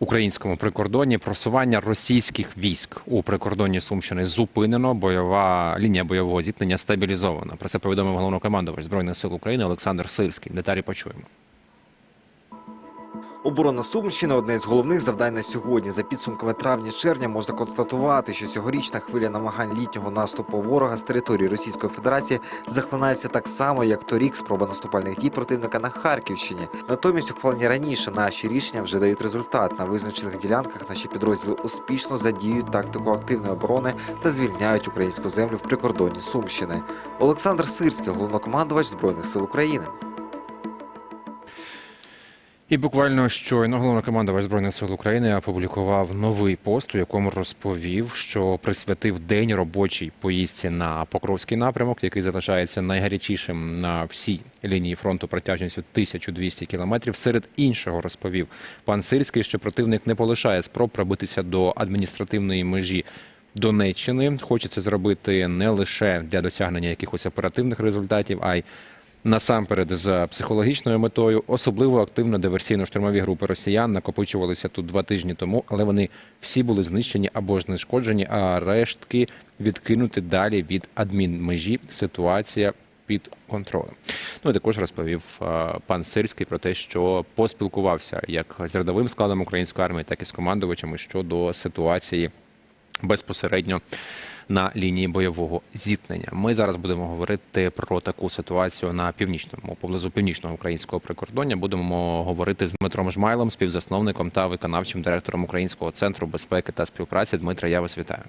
українському прикордонні просування російських військ у прикордонні Сумщини зупинено. Бойова лінія бойового зіткнення стабілізована. Про це повідомив головнокомандувач збройних сил України Олександр Сильський. Деталі почуємо. Оборона Сумщини одне із головних завдань на сьогодні. За підсумками травня-червня можна констатувати, що цьогорічна хвиля намагань літнього наступу ворога з території Російської Федерації захлинається так само, як торік спроба наступальних дій противника на Харківщині. Натомість, ухвалені раніше наші рішення вже дають результат. На визначених ділянках наші підрозділи успішно задіють тактику активної оборони та звільняють українську землю в прикордонні Сумщини. Олександр Сирський, головнокомандувач збройних сил України. І буквально щойно головнокомандувач збройних сил України опублікував новий пост, у якому розповів, що присвятив день робочій поїздці на Покровський напрямок, який залишається найгарячішим на всій лінії фронту протяжністю 1200 кілометрів. Серед іншого розповів пан Сирський, що противник не полишає спроб пробитися до адміністративної межі. Донеччини хоче це зробити не лише для досягнення якихось оперативних результатів, а й насамперед з психологічною метою. Особливо активно диверсійно-штурмові групи росіян накопичувалися тут два тижні тому, але вони всі були знищені або ж знешкоджені, а рештки відкинути далі від адмінмежі. Ситуація під контролем. Ну і також розповів пан Сирський про те, що поспілкувався як з рядовим складом української армії, так і з командувачами щодо ситуації безпосередньо на лінії бойового зіткнення. Ми зараз будемо говорити про таку ситуацію на північному, поблизу північного українського прикордоння. Будемо говорити з Дмитром Жмайлом, співзасновником та виконавчим директором Українського центру безпеки та співпраці. Дмитра, я вас вітаю.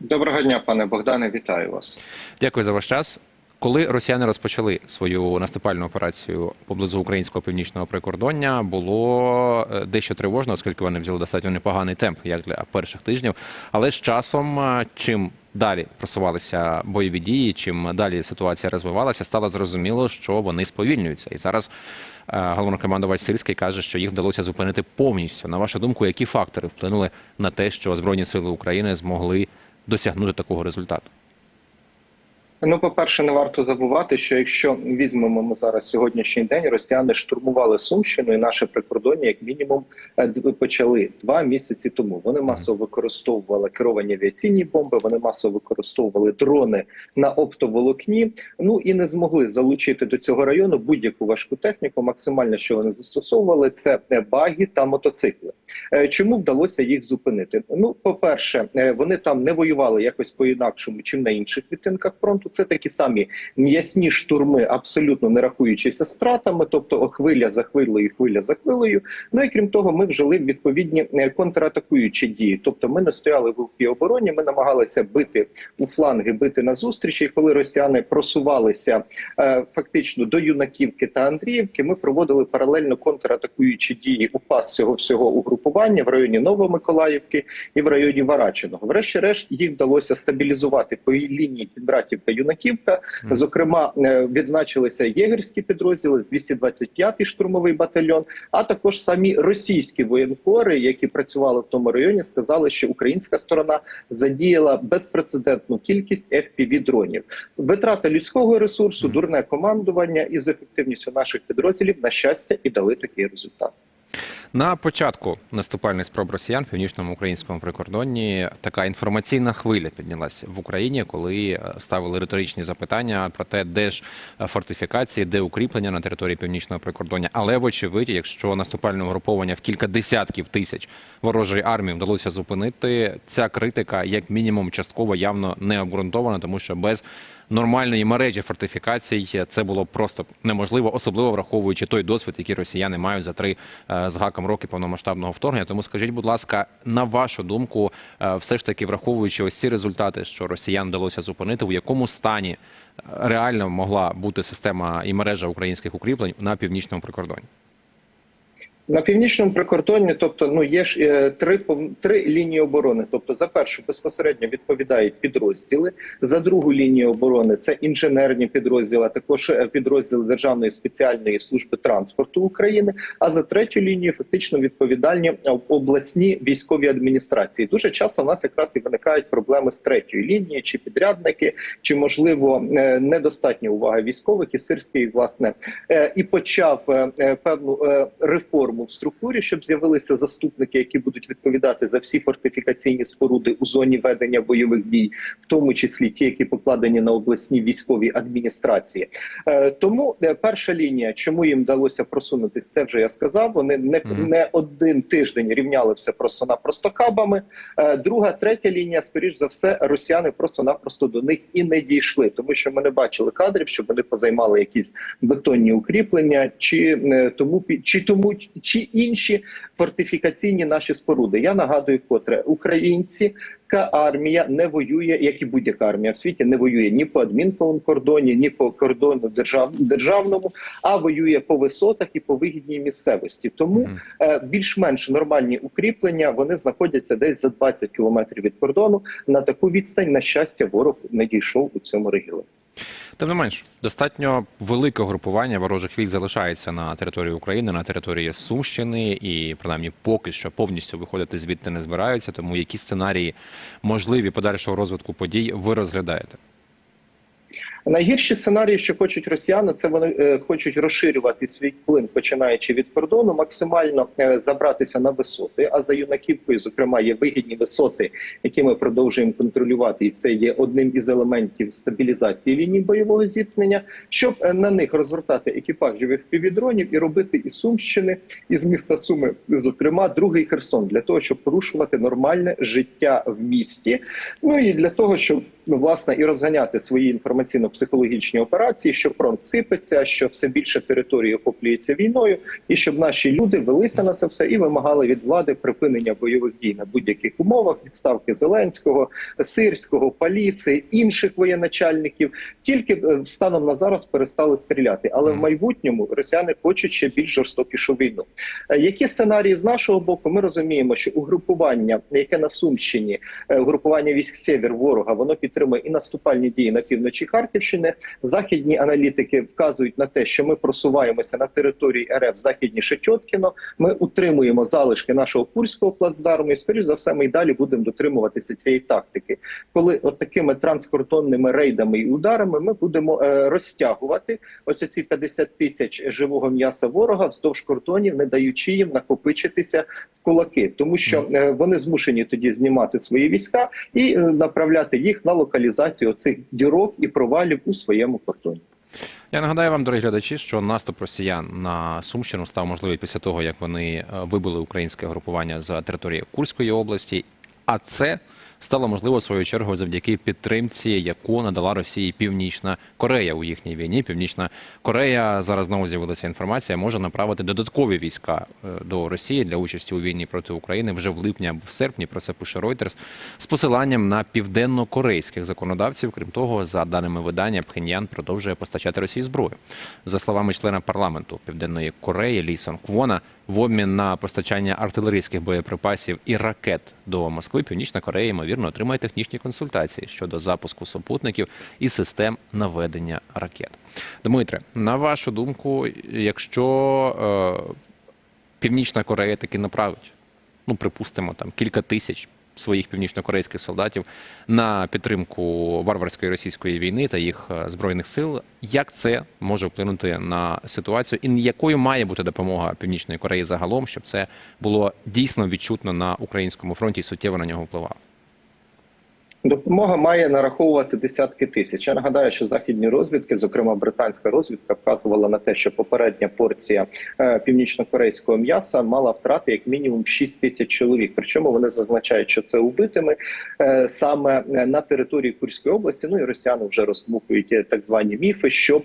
Доброго дня, пане Богдане, вітаю вас. Дякую за ваш час. Коли росіяни розпочали свою наступальну операцію поблизу українського північного прикордоння, було е, дещо тривожно, оскільки вони взяли достатньо непоганий темп, як для перших тижнів. Але з часом, е, чим далі просувалися бойові дії, чим далі ситуація розвивалася, стало зрозуміло, що вони сповільнюються. І зараз е, головнокомандувач Сирський каже, що їх вдалося зупинити повністю. На вашу думку, які фактори вплинули на те, що Збройні сили України змогли досягнути такого результату? Ну, по-перше, не варто забувати, що якщо візьмемо ми зараз сьогоднішній день, росіяни штурмували Сумщину і наше прикордоння, як мінімум, е, почали два місяці тому. Вони масово використовували керовані авіаційні бомби, вони масово використовували дрони на оптоволокні. Ну і не змогли залучити до цього району будь-яку важку техніку. Максимально, що вони застосовували, це е, баги та мотоцикли. Е, Чому вдалося їх зупинити? Ну, по-перше, е, вони там не воювали якось по-інакшому, чим на інших відтинках фронту. Це такі самі м'ясні штурми, абсолютно не рахуючися стратами, тобто хвиля за хвилею, хвиля за хвилею. Ну і крім того, ми вжили відповідні е, контратакуючі дії. Тобто, ми не стояли в упі обороні, ми намагалися бити у фланги, бити на зустрічі. І коли росіяни просувалися фактично до юнаківки та Андріївки, ми проводили паралельно контратакуючі дії у пас цього всього угрупування в районі Новомиколаївки і в районі Варачиного. Врешті-решт їх вдалося стабілізувати по лінії Підбратів та Юнаківка. Зокрема, е, відзначилися єгерські підрозділи, 225-й штурмовий батальйон, а також самі російські воєнкори, які працювали в тому районі, сказали, що українська сторона задіяла безпрецедентну кількість fpv дронів. Витрата людського ресурсу, дурне командування і з ефективністю наших підрозділів на щастя і дали такий результат. На початку наступальних спроб росіян в північному українському прикордонні така інформаційна хвиля піднялася в Україні, коли е, ставили риторичні запитання про те, де ж е, фортифікації, де укріплення на території північного прикордоння. Але вочевидь, якщо наступальне угруповання в кілька десятків тисяч ворожої армії вдалося зупинити, ця критика як мінімум частково явно не обґрунтована, тому що без нормальної мережі фортифікацій це було просто неможливо, особливо враховуючи той досвід, який росіяни мають за три е, з гаком роки повномасштабного вторгнення. Тому скажіть, будь ласка, на вашу думку, е, все ж таки враховуючи ось ці результати, що росіян вдалося зупинити, у якому стані е, реально могла бути система і мережа українських укріплень на північному прикордоні? На північному прикордонні, тобто, ну є ж е, три три лінії оборони. Тобто, за першу безпосередньо відповідають підрозділи, за другу лінію оборони це інженерні підрозділи, а також е, підрозділи Державної спеціальної служби транспорту України. А за третю лінію фактично відповідальні обласні військові адміністрації. Дуже часто в нас якраз і виникають проблеми з третьої лінії, чи підрядники, чи можливо е, недостатня увага військових. І Сирський власне е, і почав е, е, певну е, реформу реформу в структурі, щоб з'явилися заступники, які будуть відповідати за всі фортифікаційні споруди у зоні ведення бойових дій, в тому числі ті, які покладені на обласні військові адміністрації. Е, Тому е, перша лінія, чому їм вдалося просунутись, це вже я сказав. Вони не, не один тиждень рівнялися просто-напросто кабами. Е, Друга, третя лінія, скоріш за все, росіяни просто-напросто до них і не дійшли, тому що ми не бачили кадрів, щоб вони позаймали якісь бетонні укріплення, чи тому чи тому чи інші фортифікаційні наші споруди. Я нагадую, вкотре українці. Армія не воює, як і будь-яка армія в світі, не воює ні по адмінковому кордоні, ні по кордону держав, державному, а воює по висотах і по вигідній місцевості. Тому е, більш-менш нормальні укріплення вони знаходяться десь за 20 кілометрів від кордону. На таку відстань, на щастя, ворог не дійшов у цьому регіоні. Тим не менш, достатньо велике групування ворожих військ залишається на території України, на території Сумщини, і принаймні поки що повністю виходити звідти не збираються. Тому які сценарії можливі подальшого розвитку подій ви розглядаєте? Найгірші сценарії, що хочуть росіяни, це вони е, хочуть розширювати свій плин, починаючи від кордону, максимально е, забратися на висоти. А за юнаківкою, зокрема, є вигідні висоти, які ми продовжуємо контролювати, і це є одним із елементів стабілізації лінії бойового зіткнення, щоб е, на них розгортати екіпажі впівдронів і робити із Сумщини, із міста Суми, зокрема, другий Херсон, для того, щоб порушувати нормальне життя в місті. Ну і для того, щоб ну, власне і розганяти свої інформаційно-психологічні операції, що фронт сипеться, що все більше території охоплюється війною, і щоб наші люди велися на це все і вимагали від влади припинення бойових дій на будь-яких умовах, відставки Зеленського, Сирського, Паліси, інших воєначальників. Тільки е, станом на зараз перестали стріляти, але в майбутньому росіяни хочуть ще більш жорстокішу війну. Е, Які сценарії з нашого боку? Ми розуміємо, що угрупування, яке на Сумщині, е, угрупування військ Сєвєр ворога, воно підтримує і наступальні дії на півночі Харківщини. Західні аналітики вказують на те, що ми просуваємося на території РФ західніше Тьоткіно. Ми утримуємо залишки нашого курського плацдарму, і скоріш за все, ми й далі будемо дотримуватися цієї тактики. Коли от такими транскордонними рейдами і ударами ми будемо е, розтягувати ось ці 50 тисяч живого м'яса ворога вздовж кордонів, не даючи їм накопичитися в кулаки, тому що е, вони змушені тоді знімати свої війська і е, направляти їх на локалізацію цих дірок і провалів у своєму кордоні. Я нагадаю вам, дорогі глядачі, що наступ росіян на Сумщину став можливий після того, як вони е, вибили українське групування з території Курської області. А це стало можливо в свою чергу завдяки підтримці, яку надала Росії Північна Корея у їхній війні. Північна Корея зараз знову з'явилася інформація, може направити додаткові війська е, до Росії для участі у війні проти України вже в липні або в серпні. Про це пише Reuters з посиланням на південно-корейських законодавців. Крім того, за даними видання, Пхеньян продовжує постачати Росії зброю. За словами члена парламенту Південної Кореї Лісон Квона, в обмін на постачання артилерійських боєприпасів і ракет до Москви, Північна Корея ймовірно отримає технічні консультації щодо запуску супутників і систем наведення ракет. Дмитре, на вашу думку, якщо е, Північна Корея таки направить, ну припустимо, там кілька тисяч своїх північнокорейських солдатів на підтримку варварської російської війни та їх е, збройних сил. Як це може вплинути на ситуацію, і якою має бути допомога Північної Кореї загалом, щоб це було дійсно відчутно на українському фронті і суттєво на нього впливало? Допомога має нараховувати десятки тисяч. Я нагадаю, що західні розвідки, зокрема британська розвідка, вказувала на те, що попередня порція е, північно-корейського м'яса мала втрати як мінімум 6 тисяч чоловік. Причому вони зазначають, що це убитими е, саме е, на території Курської області. Ну і росіяни вже розмухують так звані міфи, щоб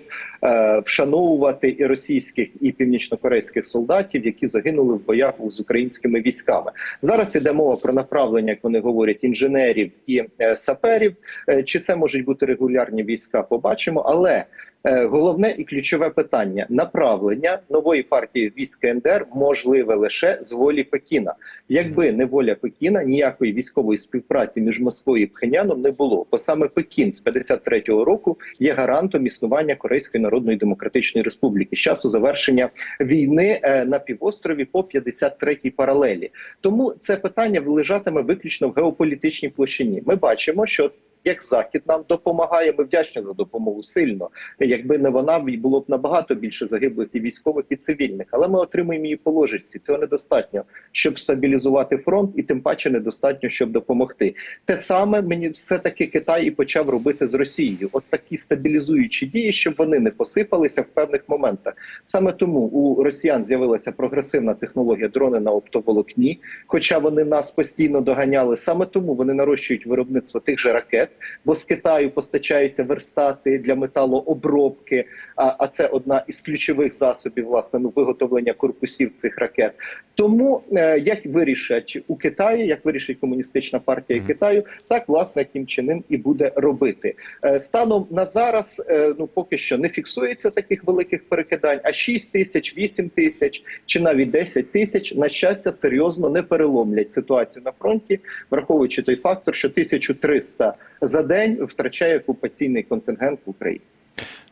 вшановувати і російських і північно-корейських солдатів, які загинули в боях з українськими військами. Зараз іде мова про направлення, як вони говорять, інженерів і саперів. Е, Чи це можуть бути регулярні війська? Побачимо, але. Е, Головне і ключове питання направлення нової партії військ КНДР можливе лише з волі Пекіна. Якби не воля Пекіна, ніякої військової співпраці між Москвою і Пхеньяном не було. Бо саме Пекін з 53-го року є гарантом існування Корейської Народної Демократичної Республіки з часу завершення війни е, на півострові по 53-й паралелі. Тому це питання лежатиме виключно в геополітичній площині. Ми бачимо, що як захід нам допомагає. Ми вдячні за допомогу сильно. Якби не вона, було б набагато більше загиблих і військових, і цивільних. Але ми отримуємо її по ложечці. Цього недостатньо, щоб стабілізувати фронт, і тим паче недостатньо, щоб допомогти. Те саме мені все таки Китай і почав робити з Росією. От такі стабілізуючі дії, щоб вони не посипалися в певних моментах. Саме тому у росіян з'явилася прогресивна технологія дрони на оптоволокні, хоча вони нас постійно доганяли. Саме тому вони нарощують виробництво тих же ракет, бо з Китаю постачаються верстати для металообробки. А, а це одна із ключових засобів власне ну, виготовлення корпусів цих ракет. Тому е, як вирішать у Китаї, як вирішить комуністична партія Мгм. Китаю, так власне Кім Чен Ін і буде робити. Е, станом на зараз е, ну поки що не фіксується таких великих перекидань. А 6 тисяч, 8 тисяч чи навіть 10 тисяч на щастя серйозно не переломлять ситуацію на фронті, враховуючи той фактор, що 1300 за день втрачає окупаційний контингент в Україні.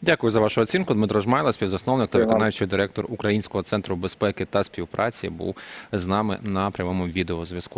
Дякую за вашу оцінку. Дмитро Жмайло, співзасновник та виконавчий директор Українського центру безпеки та співпраці, був з нами на прямому відеозв'язку.